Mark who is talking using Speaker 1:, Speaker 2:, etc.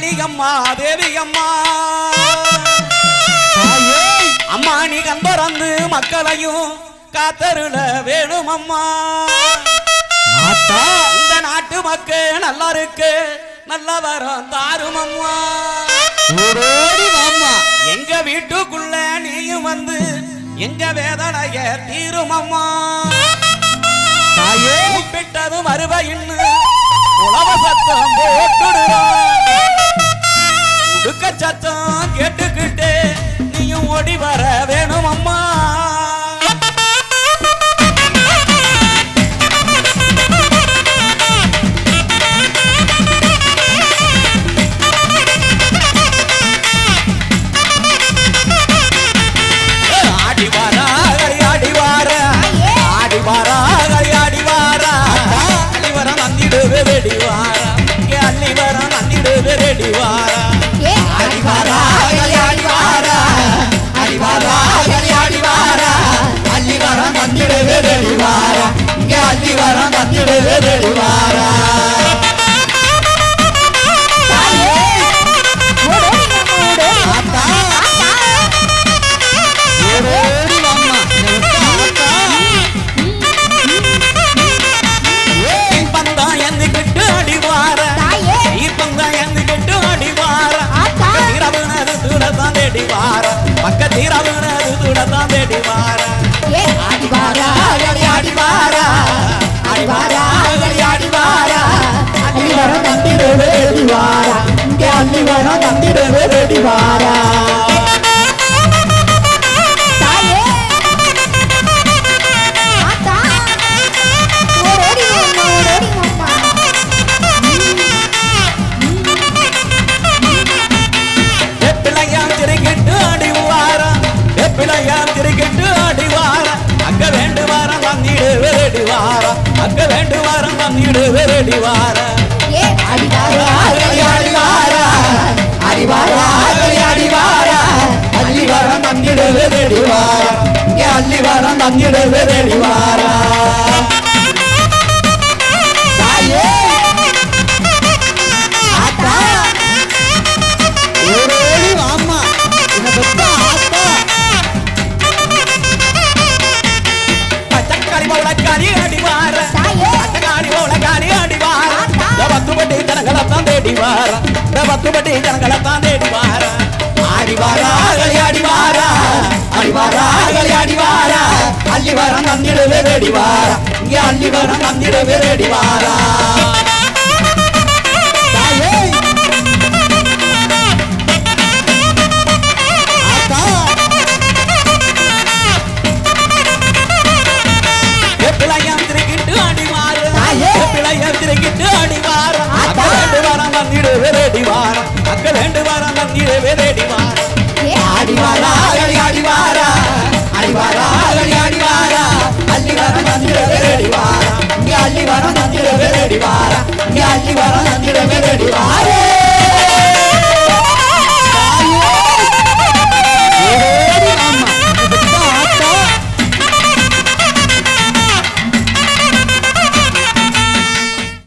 Speaker 1: காக்கும் காளியம்மா தேவி அம்மா
Speaker 2: தாயே.
Speaker 1: அம்மா நீ கந்தறந்து மக்களையும் காத்தருள வேணும் அம்மா இந்த நாட்டு மக்கள் நல்லா இருக்கு நல்ல வரம் தாரும் அம்மா
Speaker 2: வாம்மா.
Speaker 1: எங்க வீட்டுக்குள்ள நீயும் வந்து எங்க வேதனைய தீரும் அம்மா
Speaker 2: தாயே.
Speaker 1: கூப்பிட்டதும் வருவையின்னு உழவ சத்தம் போட்டுடுறோம் உடுக்க சத்தம் கேட்டுக்கிட்டு நீயும் ஓடி வர வேணும் அம்மா. தூரத்தான் தேடி வார. பக்க தீரவுனது தூரத்தான் தேடி வார. ஆடி வாரா ஆடி வாரா. ஆடி வாரா ஆடி வாரா. அள்ளி வர தந்திடுவே ரெடி வாரா. இங்கே அள்ளி வர தந்திடுவே ரெடி அங்க வேண்டு வாரம் தந்திடுவே ரெடி வார. அடிவாரா அடிவாரா? அடிவாரா ரெடி வாரா. வார பத்துப்பட்டி ஜனங்களைத்தான் தேடி வார. அடிவாரா அகலி அடிவாரா அடிவாரா அகலி அடிவாரா அள்ளி வர நந்திடவே ரெடி வாரா. இங்கே அள்ளி வர நந்திடவே ரெடி வாரா. வந்திடு வெரடி வாரம் அக்க வேண்டு வாரம் வந்திடு வேதேடிவாரா வாரம் அடிவாரா அகடி அடிவாரா அடிவாரா அகடி அடிவாரா அள்ளி வர வந்திடு வெரடி இங்கே அள்ளி வர வந்திடு வெரடி இங்கே அள்ளி வர வந்திடு